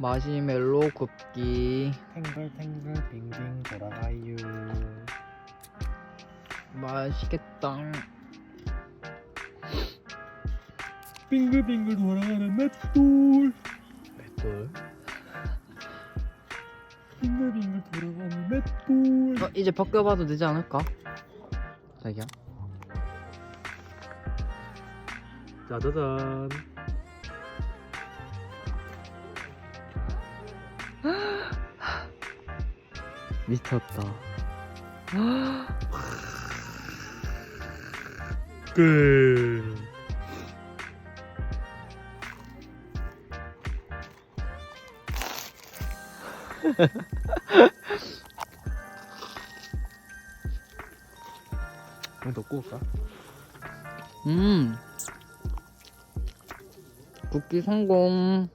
마시멜로 굽기 탱글탱글 빙빙 돌아가요. 맛있겠다 빙글빙글 돌아가는 맷돌. 맷돌. 빙글빙글 돌아가는 맷돌. 어, 이제 벗겨봐도 되지 않을까? 자기야 짜자잔. 미쳤다 끝. 좀더 구울까? 음 굽기 성공